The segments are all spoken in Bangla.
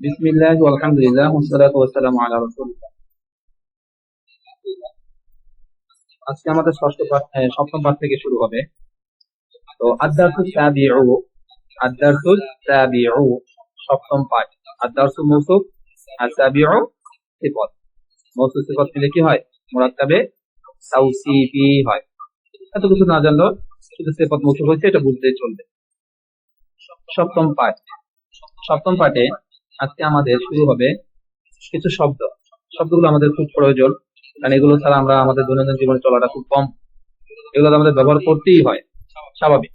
আজকে আমাদের ষষ্ঠ পাঠ সপ্তম পাঠ থেকে শুরু হবে। তো আদারসু সাবিউ আদারসু সাবিউ সপ্তম পাঠ। আর সাবিউ সিফত। মৌসুফ সিফত মিলে কি হয়? মুরাক্কাবে তাওসিফি হয়। এত কিছু না জানলেও শুধু সিফত মৌসুফ হয়েছে, এটা বুঝতেই চলবে। সপ্তম পাঠ। সপ্তম পাঠে আজকে আমাদের শুরু হবে কিছু শব্দ। শব্দগুলো আমাদের খুব প্রয়োজন কারণ এগুলো ছাড়া আমরা আমাদের দৈনন্দিন জীবনে চলাটা খুব কম। এগুলো আমাদের ব্যবহার করতেই হয় স্বাভাবিক।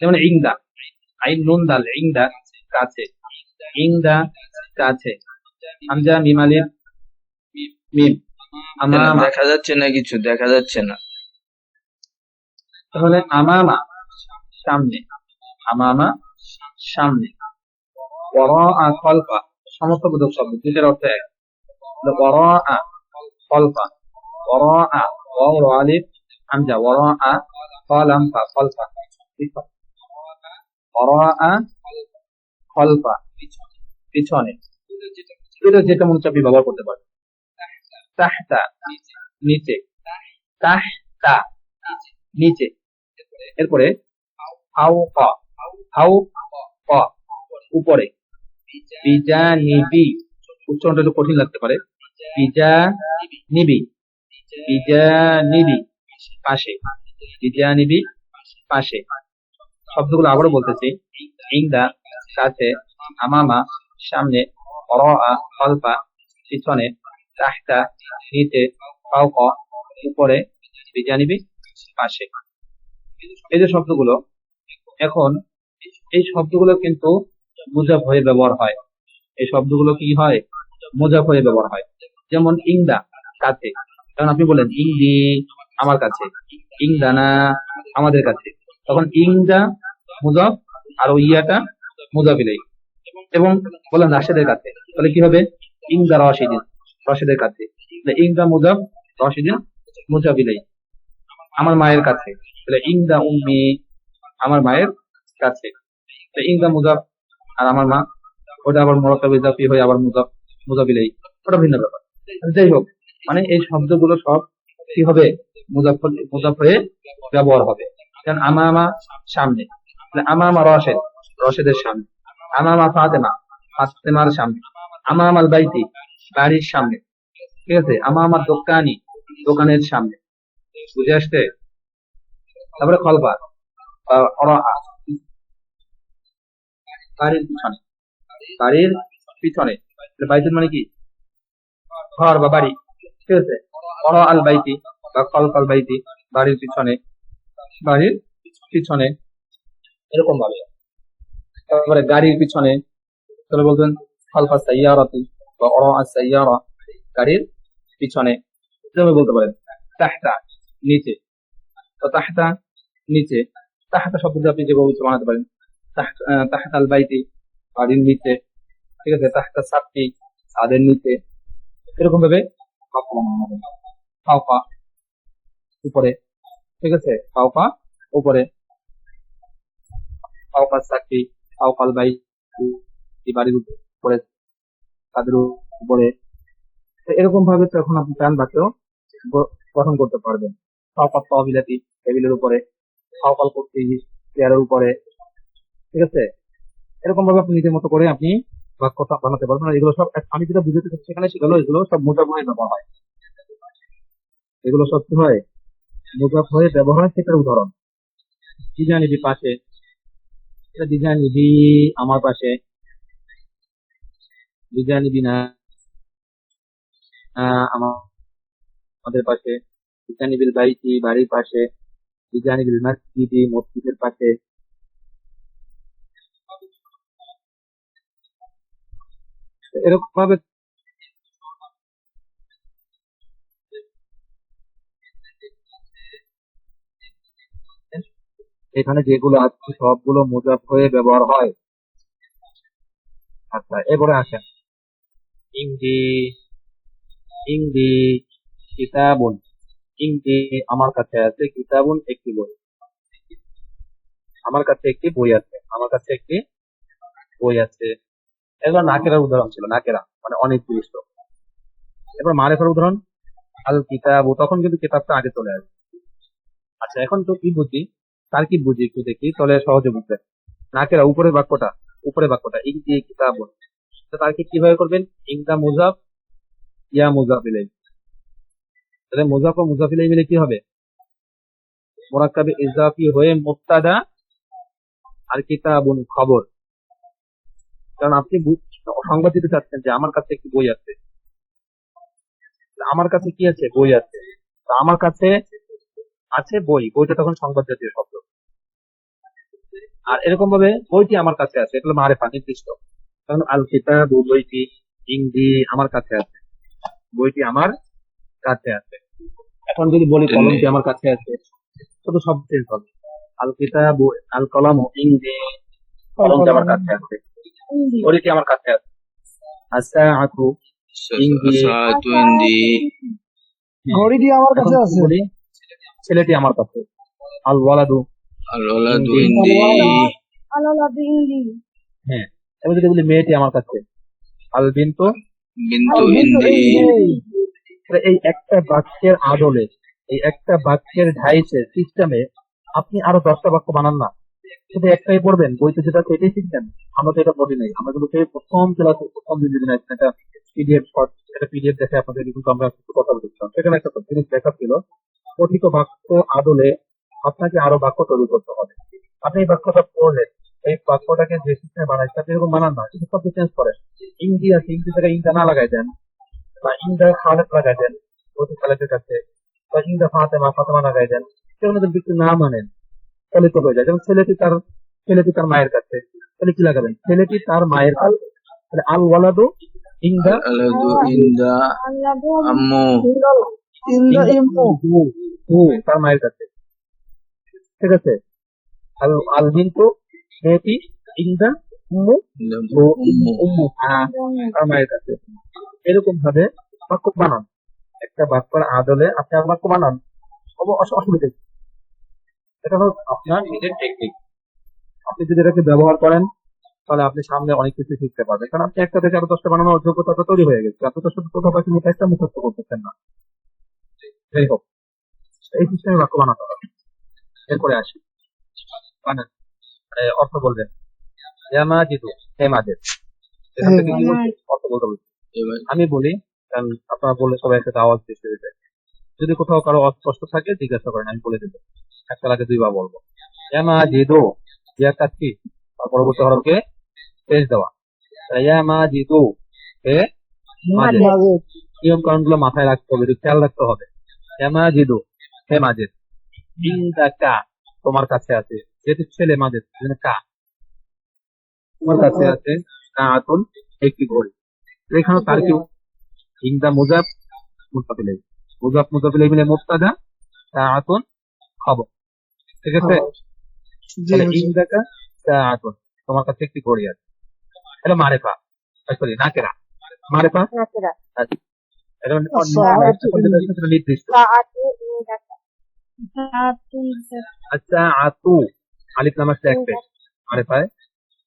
যেমন ইংদা আইন নুন দাল ইংদা কাছে ইংদা কাছে। হামজা মিমালির মিম। আমামা দেখা যাচ্ছে না কিছু দেখা যাচ্ছে না। তাহলে আমামা সামনে আমামা সামনে। খলফা, সমস্ত শব্দ দুইটার অর্থ এক। পিছনে। যেটা আপনি ব্যবহার করতে পারেন। নিচে। নিচে। এরপরে হাউ উপরে। বিজা নিবি উচ্চারণটা একটু কঠিন লাগতে পারে। বিজা নিবি বিজা নিবি পাশে। বিজা নিবি পাশে। শব্দগুলো আবারও বলতেছি। ইংদা কাছে আমামা সামনে অরা খলফা, পিছনে তাহতা নিচে ফাউক উপরে, বিজানিবি, পাশে। এই যে শব্দগুলো, এখন এই শব্দগুলো কিন্তু মুজাফ হয়ে ব্যবহার হয়। এই শব্দগুলো কি হয়? মুজাফ হয়ে ব্যবহার হয়। যেমন ইংদা কাছে। কারণ আপনি বলেন ইংদি আমার কাছে। ইংদানা আমাদের কাছে। তখন ইংদা মুজাফ, আর ইয়াটা মুজাফিলাই এবং বলেন রাশেদের কাছে। তাহলে কি হবে? ইংদা রশিদিন, রশিদের কাছে। ইংদা মুজাফ, রশিদিন মুজাফিলাই আমার মায়ের কাছে। তাহলে ইংদা উম্মি, আমার মায়ের কাছে। ইংদা মুজাফ আর আমার মা, ওটা আবার মোরাক্কাব ইজাফি হয়ে আবার মুজাফ মুজাফিলাই। ওটা ভিন্ন ব্যাপার। যাই হোক মানে এই শব্দগুলো সব কি হবে? মুজাফ মুজাফ হয়ে ব্যবহার হবে। কারণ আমামা সামনে। তাহলে আমামা রশেদ, রশেদের সামনে। আমামা ফাতেমা, ফাতেমার সামনে। আমামাল বাইতি, বাড়ির সামনে। ঠিক আছে? আমা আমার দোকানি, দোকানের সামনে। বুঝে আসছে? তারপরে খলবা বাড়ির পিছনে। বাড়ির পিছনে। বাইতুল মানে কি? ঘর বা বাড়ি। ঠিক আছে? অর আল বাইতি বা কলকাল বাইতি বাড়ির পিছনে। বাড়ির পিছনে। এরকম ভাবে। তারপরে গাড়ির পিছনে। তাহলে বলবেন খালফা সাইয়ারাতি বা অর সাইয়ারা গাড়ির পিছনে। এভাবে বলতে পারেন। তাহতা, নিচে। তো তাহতা, নিচে। তাহতা শব্দ আপনি যেভাবে বানাতে পারেন। তাহতা আল বাইতি বাড়ির ঠিক আছে, তাহতা সাপটি ছাদের নিচে, এরকম ভাবে ফাউফা উপরে, ঠিক আছে ফাউফা উপরে। ফাউফা সাপটি ফাউফাল বাই বাড়ির উপরে তাদের উপরে। এরকম ভাবে এখন আপনি প্যান বাক্য গঠন করতে পারবেন। ফাউফা তহবিলাতি, টেবিলের উপরে ফাউফাল করতে চেয়ারের উপরে ঠিক আছে? এরকম ভাবে আপনি নিজের মতো করে আপনি বাক্যটা বানাতে পারবেন। এগুলো সব, আমি যেটা বুঝতে চাচ্ছি সেখানে সেগুলো, এগুলো সব মোজাফ হয়ে ব্যবহার হয়। এগুলো সব কি হয়? মোজাফ হয়ে ব্যবহার সেটার উদাহরণ। ডিজাইনিবি পাশে, এটা ডিজাইনিবি আমার পাশে। ডিজাইনিবি না আমাদের পাশে। ডিজাইনিবিল বাইতি বাড়ির পাশে। মসজিদি, মসজিদের পাশে। এরকম ভাবে এখানে যেগুলো আছে, সবগুলো মুজাফ হয়ে ব্যবহার হয়। আচ্ছা এবারে আসেন। ইংদি ইংদি কিতাবুন। ইংদি আমার কাছে আছে, কিতাবুন একটি বই। আমার কাছে একটি বই আছে, আমার কাছে একটি বই আছে। এগুলো নাকেরার উদাহরণ ছিল, নাকেরা মানে অনির্দিষ্ট এবার মারেফার উদাহরণ, আল কিতাবু তখন কিন্তু কিতাবটা আগে চলে আসবে আচ্ছা এখন তো কি বুঝি? তার কি বুঝি একটু দেখি তাহলে সহজে বুঝবে নাকেরা, উপরের বাক্যটা উপরের বাক্যটা ইং দিয়ে কিতাব তো তারকে কীভাবে করবেন? ইংদা মুজাফ, ইয়া মুজাফ তাহলে মুজাফ ও মুজাফ ইলাই মিলে কি হবে? মোরাক্কাবে ইজাফি হয়ে মুক্তাদা আর কিতাবুন খবর। কারণ আপনি সংবাদ দিতে চাচ্ছেন যে আমার কাছে একটি বই আছে। আমার কাছে কি আছে? বই আছে। আমার কাছে আছে বই। বইটা তখন সংবাদ জাতীয় শব্দ। আর এরকম ভাবে বইটি আমার কাছে আছে। এগুলো মারেফা নির্দিষ্ট। কারণ আল কিতাব বইটি ইংদি আমার কাছে আছে। বইটি আমার কাছে আছে। এখন যদি বলি কলমটি আমার কাছে আছে শুধু সব চেঞ্জ হবে। আল কিতাব আল কলম ইংদি কলমটি আমার কাছে আছে। ঘড়িটি আমার কাছে আছে আচ্ছা ইন্দি। ইন্দি ঘড়িটি আমার কাছে আছে ছেলেটি আমার কাছে আল ওয়ালাদু আল ওয়ালাদু ইন্দি। ইন্দি হ্যাঁ এবার যদি বলি মেয়েটি আমার কাছে আল বিন্তু বিন্তু ইন্দি এই একটা বাক্যের আদলে এই একটা বাক্যের ঢাইসে সিস্টেমে আপনি আরও দশটা বাক্য বানান না শুধু একটাই পড়বেন, বইতে যেটা এটাই শিখবেন, আমরা তো এটা পড়ি নাই। আমরা কিন্তু সেই প্রথম ক্লাসে, প্রথম দিন দিন একটা পিডিএফ শর্ট একটা পিডিএফ দেখে আপনাদের কিন্তু আমরা কিছু কথা বলছিলাম সেখানে একটা জিনিস দেখা ছিল, কথিত বাক্য আদলে আপনাকে আরও বাক্য তৈরি করতে হবে। আপনি এই বাক্যটা পড়লেন, এই বাক্যটাকে যে সিস্টেমে বানায় আপনি এরকম বানান না, কিন্তু সব চেঞ্জ করেন। ইংরেজি আছে, ইংরেজি থেকে ইংটা না লাগাই দেন, বা ইংদা খালেদ লাগাই দেন অতি খালেদের কাছে, বা ইংদা ফাতেমা ফাতেমা লাগাই দেন, সেগুলো যদি একটু না মানেন তাহলে তো হয়ে যায়। যেমন ছেলেটি তার ছেলেটি তার মায়ের কাছে তাহলে কি লাগাবেন? ছেলেটি তার মায়ের কাছে তাহলে আল ওয়ালাদু আলাদু ইন্দা আম্মু। ইন্দা হু তার মায়ের কাছে। ঠিক আছে? আল আল বিন্তু মেয়েটি ইন্দা উম্মু উম্মু আ, তার মায়ের কাছে। এরকম ভাবে বাক্য বানান। একটা বাক্যের আদলে আপনি আর বাক্য বানান। অসুবিধা। এটা হলো আপনার নিজের টেকনিক আপনি যদি এটাকে ব্যবহার করেন তাহলে আপনি সামনে অনেক কিছু শিখতে পারবেন। কারণ আপনি একটা থেকে আরও দশটা বানানোর যোগ্যতা তৈরি হয়ে গেছে। আপনি শুধু কোথাও পাখি মুখে একটা মুখস্থ করতেছেন না। যাই হোক এই সিস্টেমে বাক্য বানাতে হবে। এরপরে আসি। বানান মানে অর্থ বলবেন। জামা জিতু হে মাঝের এখান থেকে অর্থ বলতে আমি বলি কারণ আপনারা বললে সবাই একটা আওয়াজ সৃষ্টি হয়ে যায় যদি কোথাও কারও অস্পষ্ট থাকে, জিজ্ঞাসা করেন, আমি বলে দেবো। একটা লাগে দুইবার বলব। ইয়ামা জিদু ইয়া কাচ্ছি পরবর্তী হরফকে স্পেস দেওয়া। ইয়ামা জিদু মাঝে নিয়ম কারণ মাথায় রাখতে হবে খেয়াল রাখতে হবে। ইয়ামা জিদু হে মাজেদ। ইন্দা কা তোমার কাছে আছে। যেহেতু ছেলে মাজেদ কা। তোমার কাছে আছে কাতুন, একটি ঘড়ি। এখানে তার কি? ইন্দা মুজাব মুস্তাফিলাই মুজাব মুজাফিলাই মিলে মুক্তাদা কাতুন খবর। ঠিক আছে? জি তাহলে। ইন্দাকা তোমার কাছে একটি ঘড়ি আছে। এটা মারেফা। সরি নাকেরা। মারেফা? এটা মানে আচ্ছা, এটা নির্দিষ্ট। আচ্ছা আতু। আলিফ আসছে এক পেজ।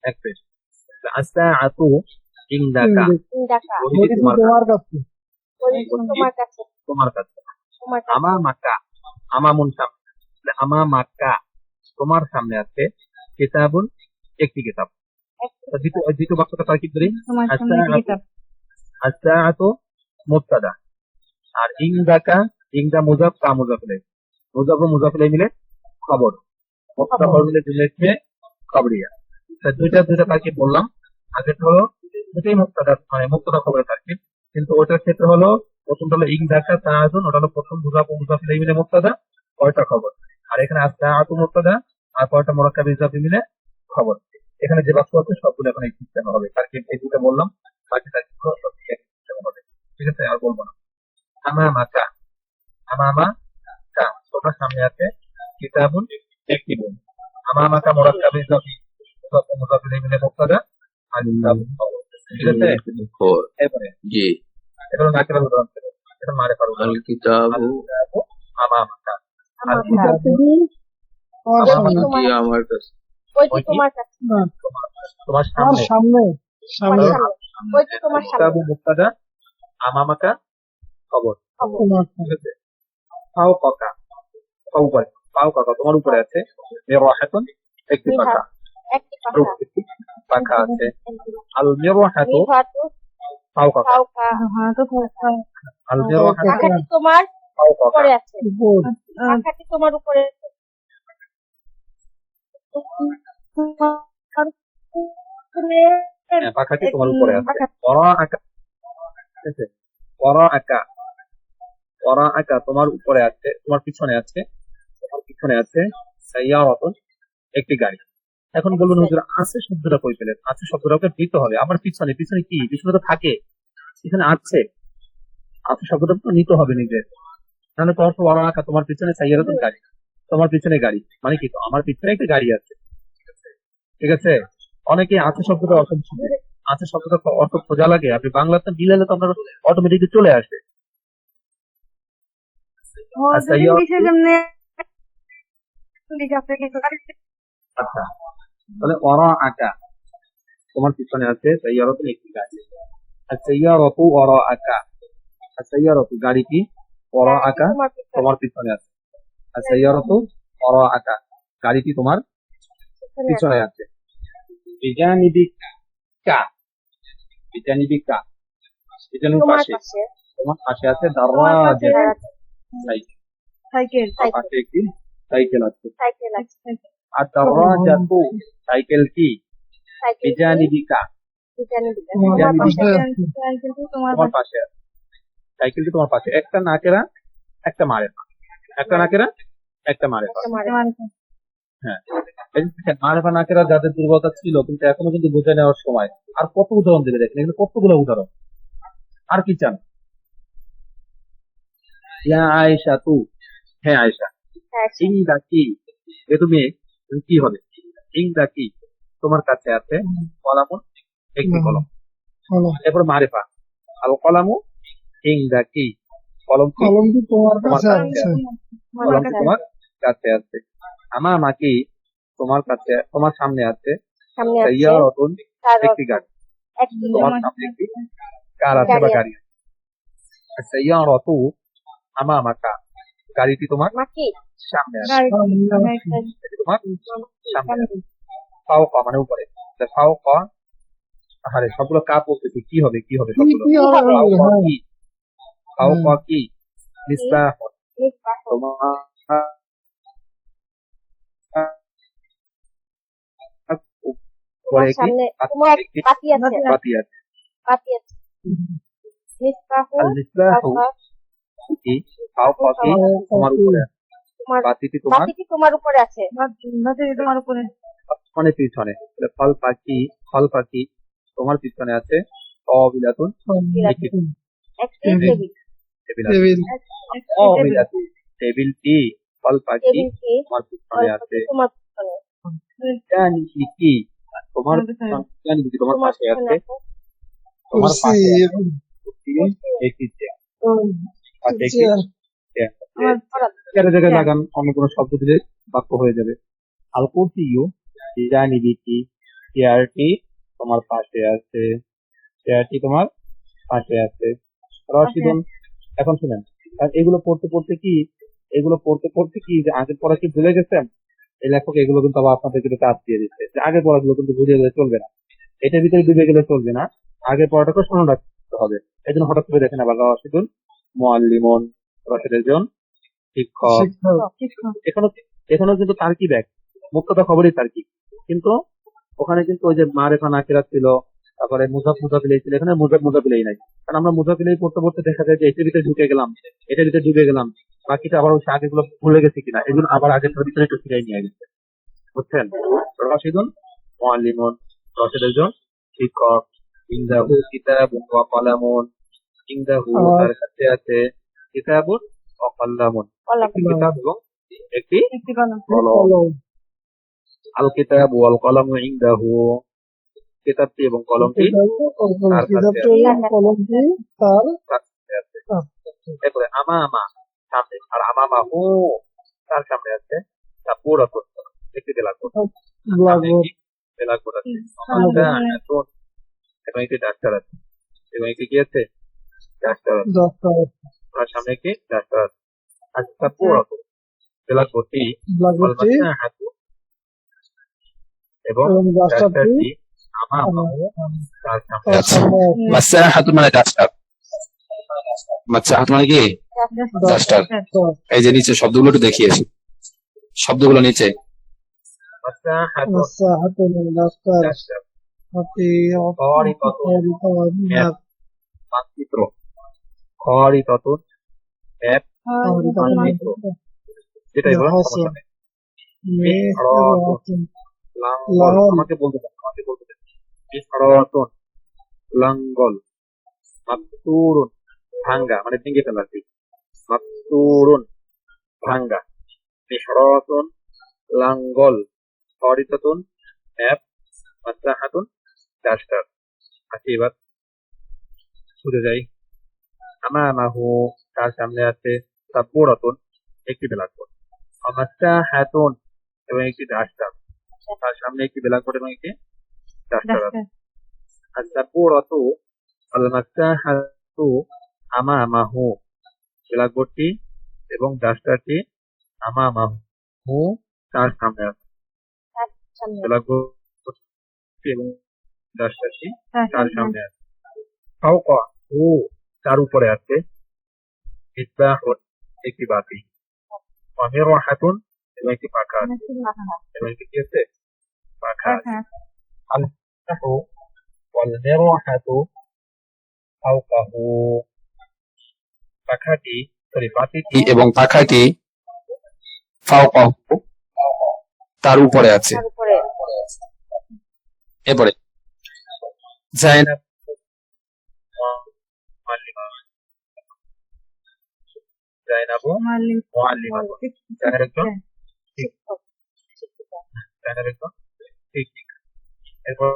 এক পেজ। আচ্ছা আতু ইংদাকা ঘড়িটি তোমার কাছে। তোমার কাছে। আমা মাক্কা আমামুন সামনে আমা মাক্কা তোমার সামনে আছে কিতাবুন একটি কিতাব। তো দ্বিতীয় বাক্যটা তার কি করি আচ্ছা আতু মুক্তাদা আর ইংদাকা ইংদা মুজাফ কা মুজাফিলাই। মুজাফ ও মুজাফিলাই মিলে খবর। মুক্তা খবর। মিলে দিলেছে খবরিয়া। তা দুইটা দুইটা তারকিব বললাম? আগেরটা হলো দুটাই মুক্তাদা মানে মুক্তাদা খবরের তারকিব কিন্তু ওটার ক্ষেত্রে হলো প্রথমটা হলো ইং দেখা তাহাজুন ওটা হলো প্রথম মুজাফ ও মুজাফিলাই মিলে মুক্তাদা কয়টা খবর। আর এখানে আসতে আতু মুক্তাদা আর কয়টা মোরাক্কাব ইজাফি মিলে খবর। এখানে যে বাক্য আছে সবগুলো এখন এই সিস্টেমে হবে। তারকিব এই দুটো বললাম বাকি তারকিব সব সিস্টেমে হবে। ঠিক আছে আর বলব না। আমা মাকা আমামা কা তোমার সামনে আছে কিতাবুন একটি বই। আমা মাকা মোরাক্কাব ইজাফি মুজাফ মিলে মুক্তাদা আর কিতাবুন খবর। ঠিক আছে? জি। এটা হলো নাকের উদাহরণ ছিল এটা মারে পারো আল কিতাবু তোমার আমার কাছে। তোমার না, তোমার তোমার সামনে। সামনে সামনে। সামনে। ওই তো তোমার সামনে। কিতাবু মুক্তাদা আমামাকা খবর। খবর। তোমার ঠিক আছে? পাও কাকা পাও উপরে পাও কাকা তোমার উপরে আছে। মিরওয়াহাতুন একটি পাখা। একটি একটি পাখা আছে। আল কাউকা আল মিরওয়াহাতু পাখাটি তোমার উপরে আছে। উপর তোমার উপরে আছে। হ্যাঁ, পাখাটি তোমার উপরে আছে। ওরা আকা ঠিক আকা আকা তোমার উপরে আছে তোমার পিছনে আছে তোমার পিছনে আছে সাইয়ারাতুন একটি গাড়ি। এখন বলুন হুজুর আছে শব্দটা কই পেলেন? আছে শব্দটা ওকে দিতে হবে। আমার পিছনে পিছনে কি? পিছনে তো থাকে। এখানে আছে। আছে শব্দটা তো নিতে হবে নিজের তাহলে তোমার তো আকা। তোমার পিছনে সাইয়ারাতুন গাড়ি। তোমার পিছনে গাড়ি। মানে কি তো? আমার পিছনে একটা গাড়ি আছে। ঠিক আছে? অনেকে আছে শব্দটা অর্থ। আছে শব্দটা অর্থ খোঁজা লাগে। আপনি বাংলাতে মিলালে তো আপনার অটোমেটিকলি চলে আসে আচ্ছা আচ্ছা। তাহলে অরা আকা তোমার পিছনে আছে সাইয়ারতুন একটি গাড়ি আর সাইয়ারতু অরা আকা আর সাইয়ারতু গাড়ি কি? অরা আকা তোমার পিছনে আছে। আর সাইয়ারতু অরা আকা গাড়িটি তোমার পিছনে আছে। পিছনে কা। বিজানিবি কা বিজানির তোমার পাশে। পাশে। তোমার পাশে আছে দারাজা সাইকেল। সাইকেল। পাশে একটি সাইকেল আছে। সাইকেল আছে। আর সাইকেল কি সাইকেল বিজানিবি কা পিছনে দিকে। তোমার পাশে পাশে সাইকেল তোমার তোমার পাশে সাইকেলটি তোমার পাশে একটা নাকেরা একটা মারে একটা নাকেরা একটা মারে হ্যাঁ। এই মারেফা নাকেরা যাদের দুর্বলতা ছিল কিন্তু এখনও কিন্তু বুঝে নেওয়ার সময়। আর কত উদাহরণ দেবে দেখেন এখানে কতগুলো উদাহরণ? আর কি চান? ইয়া আয়েশা তু। হ্যাঁ আয়েশা। হ্যাঁ, ইংদা কি? এ তুমি কি হবে? ইংদা কি? তোমার কাছে আছে কলামুন একটি কলম। হলো এরপর মারেফা। আল কলামু ইংদা কি? কলম কলম কি তোমার কাছে আছে? কলম তোমার কাছে আছে? আমার মাকি তোমার কাছে তোমার সামনে আছে। সামনে আছে। ইয়া রতন একটি গাড়ি। তোমার সামনে একটি কার আছে বা গাড়ি আছে। আচ্ছা ইয়া রতু আমা আমাকা গাড়িটি তোমার সামনে তোমার কা মানে উপরে। কা আরে সবগুলো কা পড়তেছি কি হবে কি হবে? সবগুলো কি হ্যাঁ। কি? মিসবাহ তোমার কি? একটি বাতি আছে। বাতি আছে। বাতি আছে। মিসবাহ কি? ফাও কা? তোমার উপরে আছে। তোমার বাতিটি তোমার? বাতিটি তোমার উপরে আছে? বাতিটি তোমার উপরে। মানে পিছনে ফল পাখি ফল পাখি তোমার পিছনে আছে। অবিলাতুন অবিলাতুন টেবিলটি ফল পাখি তোমার পিছনে আছে। তোমার কি তোমার পাশে আছে? আছে? তোমার পাশে জায়গায় লাগান অন্য কোনো শব্দ দিলে বাক্য হয়ে যাবে। আল জানি চেয়ারটি তোমার পাশে আছে। চেয়ারটি তোমার পাশে আছে। রশিদুন এখন শুনেন। এগুলো পড়তে পড়তে কি এগুলো পড়তে পড়তে কি যে আগের পড়া কি ভুলে গেছেন? এই লেখক এগুলো কিন্তু আবার আপনাদেরকে একটু চাপ দিয়ে দিচ্ছে। যে আগের পড়াগুলো কিন্তু ভুলে গেলে চলবে না। এটার ভিতরে ডুবে গেলে চলবে না। আগের পড়াটাকে স্মরণ রাখতে হবে। এই জন্য হঠাৎ করে দেখেন আবার রশিদুন মোয়াল্লিমন রশিদ একজন শিক্ষক। শিক্ষক। এখানে কিন্তু তার কি ব্যাগ? মুক্ততা খবরই তার কি। কিন্তু ওখানে কিন্তু ওই যে মারেফা নাকিরা ছিল তারপরে মুজাফ মুজাফিলাই ছিল এখানে মুজাফ মুজাফিলাই নাই। কারণ আমরা মুজাফিলাই পড়তে পড়তে দেখা যায় যে এটার ভিতরে ঢুকে গেলাম এটার ভিতরে ডুবে গেলাম। বাকিটা আবার ওই আগে গুলো ভুলে গেছি কিনা এগুলো আবার আগের ভিতরে একটু ফিরাই নিয়ে গেছে। বুঝছেন? রশিদুন মোয়াল্লিমুন রশিদ একজন শিক্ষক। ইন্দাহু কিতাবুন ওয়া কলামুন ইন্দাহু আর- তার কাছে আছে কিতাবুন ওয়া কলামুন কলম একটি কিতাব এবং একটি একটি কলম কলম কলম আল কিতাব ওয়াল কলম ইনদাহু কিতাবটি এবং কলমটি তার কাছে কিতাবটা এবং কলমটি তার কাছে আছে কাছে। এরপরে আমা আমা সামনে আর আমামা হু তার সামনে আছে তা পুরো একটি বেলাকোট সামনে ব্ল্যাকবোর্ড কি বেলাকোট আছে আমাদা এতন এবং একটি ডাস্টার আছে এবং একটি কি আছে ডাস্টার আছে ডাক্তার আর সামনে ডাস্টার আছে। আর তারপর হাতু। এবং ডাক্তারটি মানে ডাস্টার। মাসাহাত মানে কি? ডাস্টার। এই যে নিচে শব্দগুলো একটু দেখিয়েছি শব্দগুলো নিচে। মাসাহাতু 変わり方え変わり方ないと。যেটা এবার সমস্যা নেই আমাকে বলতে লাঙ্গল মাকতুরুন ভাঙ্গা মানে ভেঙে ফেলা কি। মাকতুরুন ভাঙ্গা। বিসরাতন লাঙ্গল হরিতাতুন ম্যাপ মাত্রাহাতুন ডাস্টার আচ্ছা এবার ছুটে যাই। আমামাহু তার সামনে আছে সাব্বুরাতুন একটি ব্ল্যাকবোর্ড মাসাহাতুন এবং একটি ডাস্টার তার সামনে একটি ব্ল্যাকবোর্ড এবং একটি ডাস্টার আছে আসাপুরাতু আল মাসাহাতু আমামাহু ব্ল্যাকবোর্ডটি এবং ডাস্টারটি আমামাহু তার সামনে আছে ব্ল্যাকবোর্ড এবং ডাস্টারটি তার সামনে আছে ফাওকা ও তার উপরে আছে মিসবাহুন একটি বাতি অমিরাহাতুন এবং একটি পাখা আছে এবং একটি কি আছে পাখা আছে المفتاح والمروحة فوقه পাখাটি সরি বাতিটি এবং পাখাটি ফাওকাহু তার উপরে আছে তারপরে এরপরে জাইনাব জাইনাব একজন জাইনাব একজন ঠিক ঠিক এরপর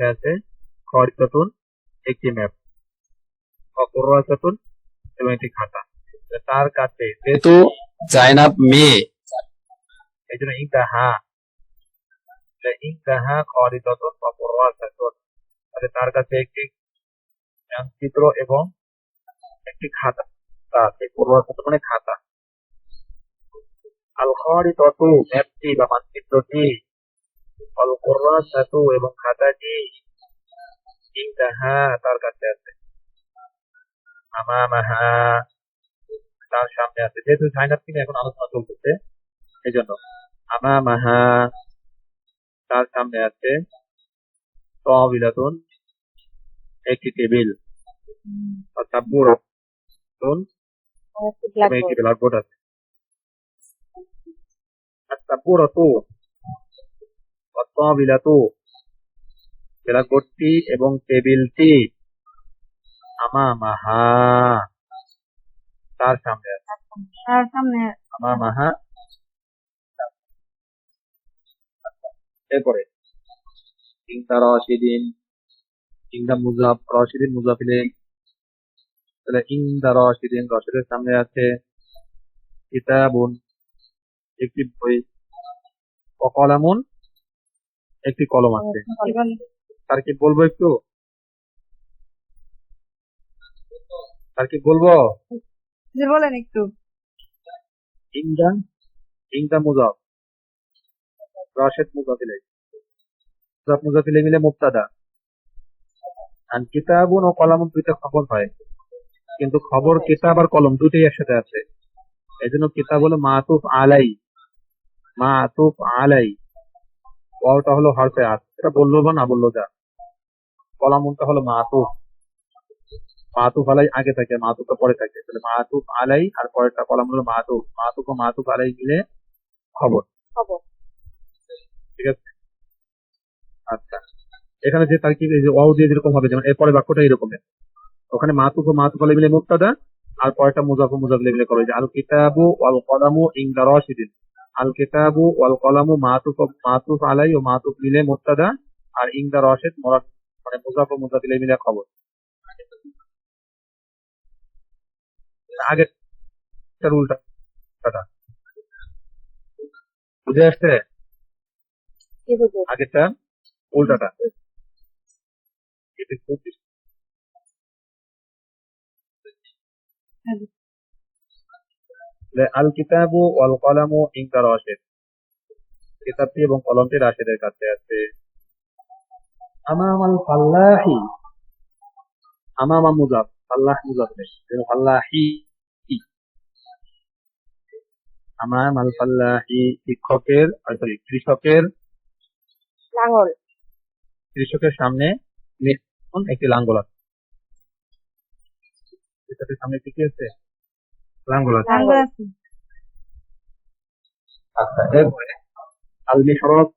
আছে একটি ম্যাপ এবং একটি খাতা তার কাছে যেহেতু জাইনাব মেয়ে এই জন্য ইন্তাহা খরিদাতুন বা কুররাসাতুন তাহলে তার কাছে একটি মানচিত্র এবং একটি খাতা আছে মানে তার আমামাহা তার সামনে আছে। যেহেতু থেকে এখন আলোচনা চলতেছে এই জন্য আমামাহা তার সামনে আছে। তহবিলাতুন একটি টেবিল সাব্বুরাতুন এবং একটি ব্ল্যাকবোর্ড আছে তহবিলাতু ব্ল্যাকবোর্ডটি এবং টেবিলটি আমামাহা তার সামনে আছে তার সামনে আমামাহা এরপরে ইংতা রশিদিন ইংদা মুজাফ রশিদিন মুজাফিলে তাহলে ইংদা রশিদিন রশিদের সামনে আছে কিতাবুন একটি বই অকলামুন একটি কলম আছে। তার কি বলব একটু? তার কি বলব? বলেন একটু। ইংদা ইংদা মুজাফ রাশেদ মুজাফিলে মুজাফ মুজাফিলে মিলে মুক্তাদা আর কিতাবুন ও কলামুন দুইটা খবর হয়। কিন্তু খবর কিতাব আর কলম দুইটাই একসাথে আছে। এই জন্য কিতাব হলো মাতুফ আলাই। মাতুফ আলাই। ওয়াওটা হলো হরফে আত। এটা বলল বা না বলল যা। কলামুনটা হলো মাতুফ। মাতুফ আলাই আগে থাকে মাতুফটা পরে থাকে। তাহলে মাতুফ আলাই আর পরেরটা কলাম হলো মাতুফ। মাতুফ ও মাতুফ আলাই মিলে খবর। খবর। ঠিক আছে? আচ্ছা। এখানে যে তার কি এই যে ওয়াও দিয়ে যেরকম হবে যেমন এরপরে বাক্যটা এরকম ওখানে মাতুফ ও মাতুফ আলাই মিলে মুক্তাদা আর পরেরটা মুজাফ মুজাফ মিলে করে যে আল কিতাবু ওয়াল কলামু ইনদা রাশিদিন। আল কিতাবু ওয়াল কলামু মাতুফ ও- মাতুফ আলাই ও মাতুফ মিলে মুক্তাদা আর ইনদা রাশিদ মানে মুজাফ ও মুজাফ মিলে খবর। আগের উল্টা। বুঝে আসছে? আগেরটা উল্টাটা। কিতাবটি এবং কলমটি রাশিদের কাছে আছে। আমাম আল ফাল্লাহি। আমামা মুজাফ ফাল্লাহ মুজাফ ফাল্লাহি। আমাম আল ফাল্লাহি শিক্ষকের সরি কৃষকের লাঙ্গল কৃষকের সামনে একটি লাঙ্গল আছে। কৃষকের সামনে একটি কি আছে? লাঙ্গল আছে। আচ্ছা এরপরে আল মিহরাব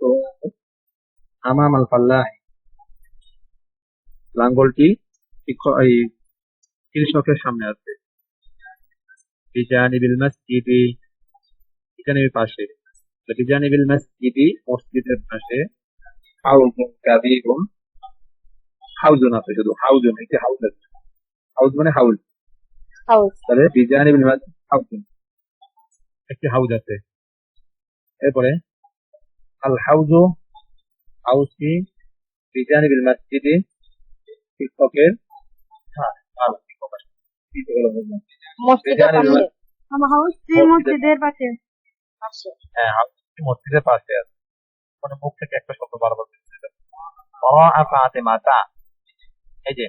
তো আমাম আল ফাল্লাহ। লাঙ্গলটি এই কৃষকের সামনে আছে। বিজানিবিল মসজিদি বিজানিবির পাশে। তো বিজানিবিল মসজিদি মসজিদের পাশে হাউজুন কাবীরুন হাউজুন আছে শুধু হাউজুন একটি হাউজ আছে? হাউজ মানে হাউজ। তাহলে হাউজুন একটি হাউজ আছে। এরপরে আল হাউজু শিক্ষকের শিক্ষকের তো বলা হলো? মসজিদের পাশে। মসজিদ- মসজিদের- হ্যাঁ মসজিদের পাশে আছে। মানে মুখ থেকে একটা শব্দ বারবার ফাতেমাতা এই যে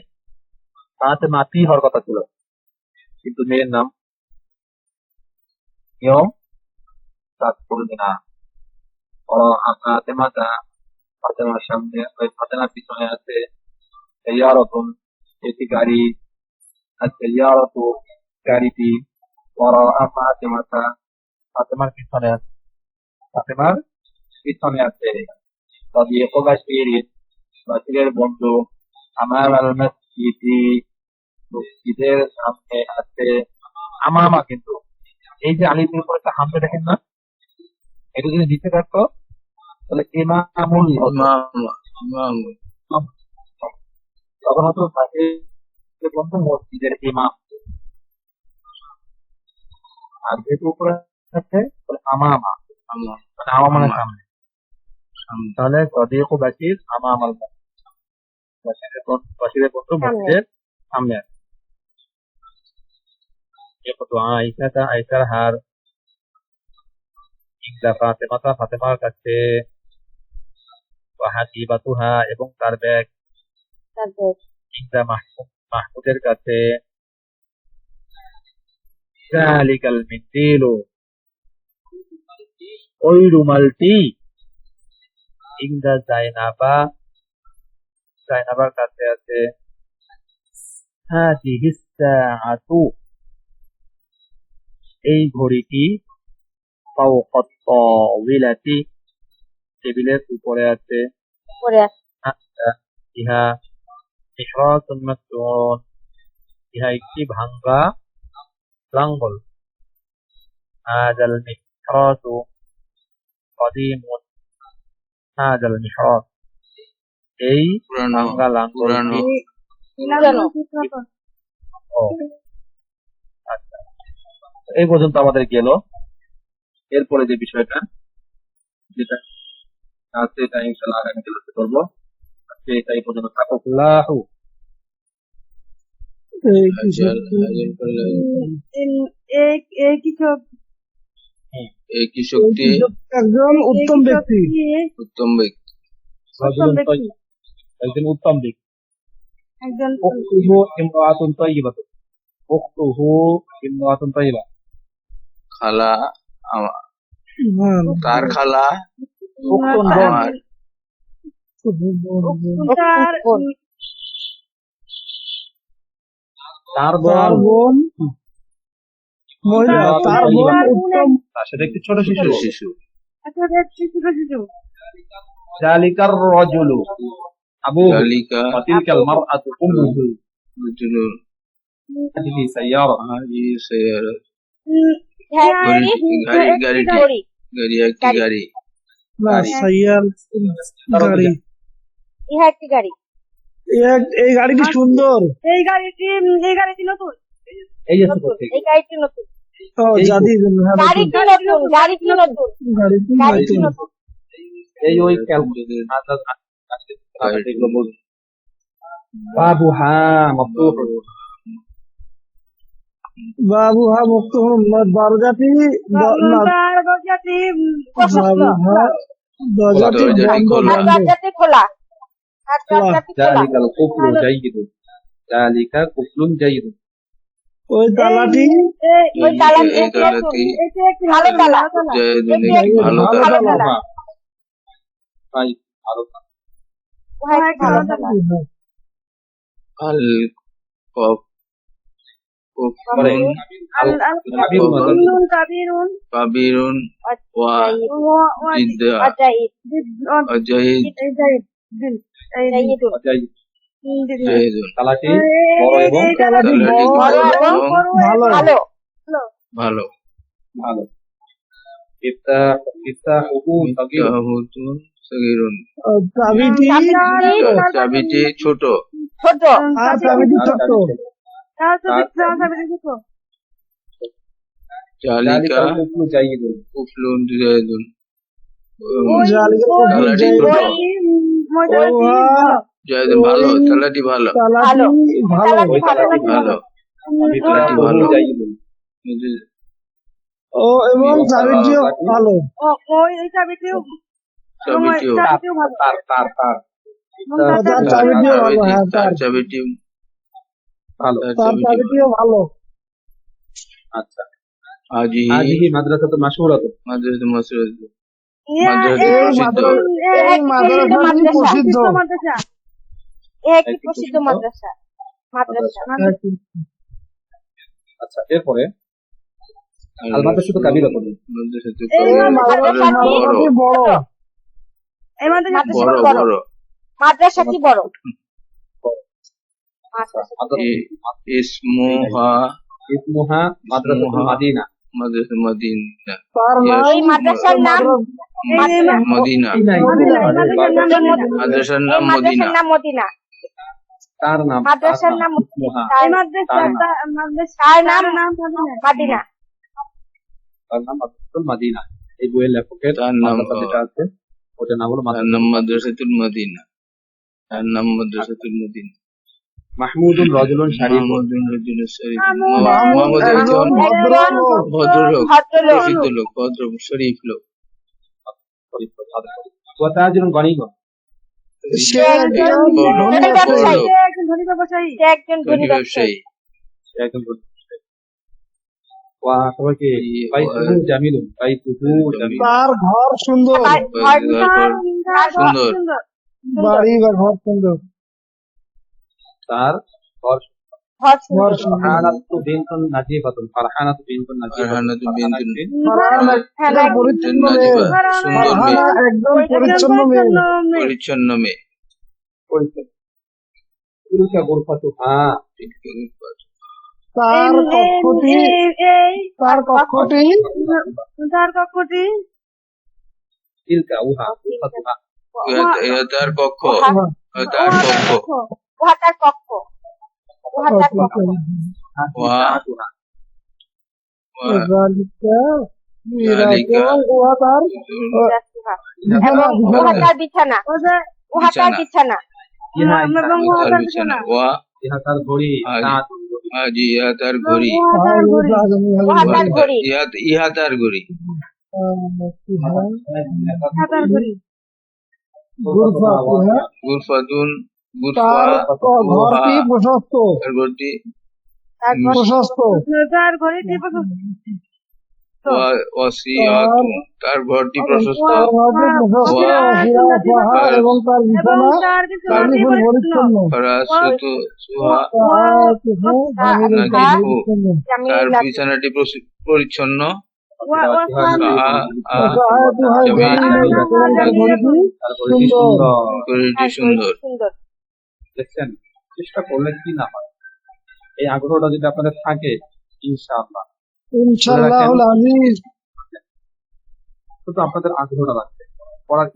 মাতে মাতি হওয়ার কথা ছিল। কিন্তু মেয়ের নাম ও মাতা ফাতেমার সামনে ওই ফাতেমার পিছনে আছে একটি গাড়ি গাড়িটি মাতা ফাতেমার পিছনে আছে, ফাতেমার পিছনে আছে। তবে বন্ধু আমার আল মসজিদি মসজিদের সামনে আছে আমামা কিন্তু। এই যে আলিফের উপর একটা হামজা দেখেন না? এটা যদি নিচে থাকতো তাহলে ইমামুল হতো। তখন হতো বাশিরের বন্ধু মসজিদের ইমাম। আর যেহেতু উপরে আছে আমামা মানে আমামা মানে সামনে। তাহলে সদিক ও বাশির আমামাল বাশিরের বাসিরের পত্র সামনে। আছে। يقطع عائشة عائشة হার। ইংলা ফাতেমাতা ফাতেমার কাছে। ওয়াহাকিবাতুহা এবং তার ব্যাগ। ইংলা মাহমুদের কাছে। জালিকাল মিন্দিলু ওই রুমালটি ইংলা জায়নাবা জাইনাবা জাইনাবার কাছে আছে সাআতু এই ঘড়িটি টেবিলের উপরে আছে। আচ্ছা ইহা ইহা একটি ভাঙ্গা লাঙ্গল। হাজাল মিহরাতু কদিমুন। হাজাল মিহরাত এই পুরানো আচ্ছা। এই পর্যন্ত আমাদের গেল। এরপরে যে বিষয়টা যেটা আছে এটা ইনশাআল্লাহ আগামী ক্লাসে করব। আজকে এটা এই পর্যন্ত থাকুক। আল্লাহু। এই কৃষকটি এই এই কৃষক। এই কৃষকটি একজন উত্তম ব্যক্তি। উত্তম ব্যক্তি। একজন উত্তম দিক। একজন উখতুহু ইমরাতুন তাইয়িবাতুন উখতুহু ইমরাতুন তাইয়িবা খালা তার খালা? উখতুন বোন আমার তার বোন। মহিলা। তার বোন উত্তম। তার সাথে একটি ছোট শিশু। ছোট শিশু। আচ্ছা শিশু শিশু। জালিকার রাজুলু। আবু জালিকা ওয়াতিলকাল মারআতু উম্মুহু রজুলুন হাদিহি সাইয়ারা হাজি গাড়ি গাড়ি গাড়ি একটি গাড়ি না সাইয়াল গাড়ি ইহা একটি গাড়ি এই গাড়িটি সুন্দর এই গাড়িটি এই গাড়িটি নতুন এই যে এই গাড়িটি নতুন ও জাদি গাড়ি কি নতুন গাড়ি কি নতুন গাড়ি কি গাড়ি কি নতুন? এই ওই ক্যালকুলেশন বাবুহা মফতুহ বাবু হা মুক্ত হন দরজাটি দরজাটি বাবু হা দরজাটি খোলা। ওই তালাটি ওই তালাটি এটি একটি ভালো তালা। ভালো। ভালো তালা। কাবিরুন ভালো। ভালো। ভালো। চাবিটি চাবিটি ছোট ছোট চাবিটি ছোট্ট জালিকা কুফলু ছোট জাইয়িদুন। ও, হা, জাহিদুন ভালো তালাটি ভালো ভালো ভালো। ভালো ও এবং চাবিটিও ভালো চাবিটিও তার তার তার। তার চাবিটিও ভালো। হ্যাঁ তার। তার ভালো। তার তার চাবিটিও ভালো। আচ্ছা। আজি এই প্রসিদ্ধ। প্রসিদ্ধ মাদ্রাসা? মাদ্রাসা। আচ্ছা এরপরে আল মাদ্রাসাটি বড় বড় বড়। মাদ্রাসা কি বড়? ইসমুহা ইসমুহা মাদ্রাসাতুল মাদিনা। মাদ্রাসা মদিনা। তার নাম এই মাদ্রাসার নাম মদিনা। মাদ্রাসার নাম মদিনা। মাদ্রাসার নাম মদিনা। তার নাম মাদ্রাসার নাম তার নাম তার নাম মাদিনা। তার নাম মাদ্রাসাতুল মাদিনা। এই বইয়ের লেখকের তার নাম যেটা আছে ওটার নাম হলো তার নাম মাদ্রাসাতুল মদিনা। তার নাম মাদ্রাসাতুল মদিনা। মাহমুদুন রাজুলুন শারিফুন মাহমুদুন রাজুলুন শরীফ। মাহমুদ একজন ভদ্রলোক। প্রসিদ্ধ লোক ভদ্র শরীফ লোক। ওয়া তাজিরুন গনিগুন সে একজন ধনী ধনী ব্যবসায়ী। সে একজন ধনী ধনী ব্যবসায়ী। সে একজন বড় তার ঘর সুন্দর। আর তার ঘর ঘর সুন্দর। বাড়ি বা ঘর সুন্দর। তার ঘর হ্যাঁ, পরিচ্ছন্ন মেয়ে। তার কক্ষটি তার কক্ষটি তার কক্ষটি। তিলকা উহা তার কক্ষ। তার কক্ষ। উহা তার কক্ষ। উহা তার কক্ষ তার। বিছানা বিছানা তার বিছানা। উহা তার বিছানা। ইহা ইহা তার বিছানা। ওয়া ইহা তার ঘড়ি ইহা তার ঘড়ি। ইহা ইহা তার ঘড়ি। গুরফাতুন ঘরটি প্রশস্ত। প্রশস্ত। তার ঘরটি প্রশস্ত এবং তার তার। বিছানাটি পরিচ্ছন্ন হয় সুন্দর দেখছেন চেষ্টা করলে কি না হয় এই আগ্রহটা যদি আপনাদের থাকে ইনশাআল্লাহ ইনশাআল্লাহুল আমিন আপনাদের আগ্রহটা লাগবে পড়ার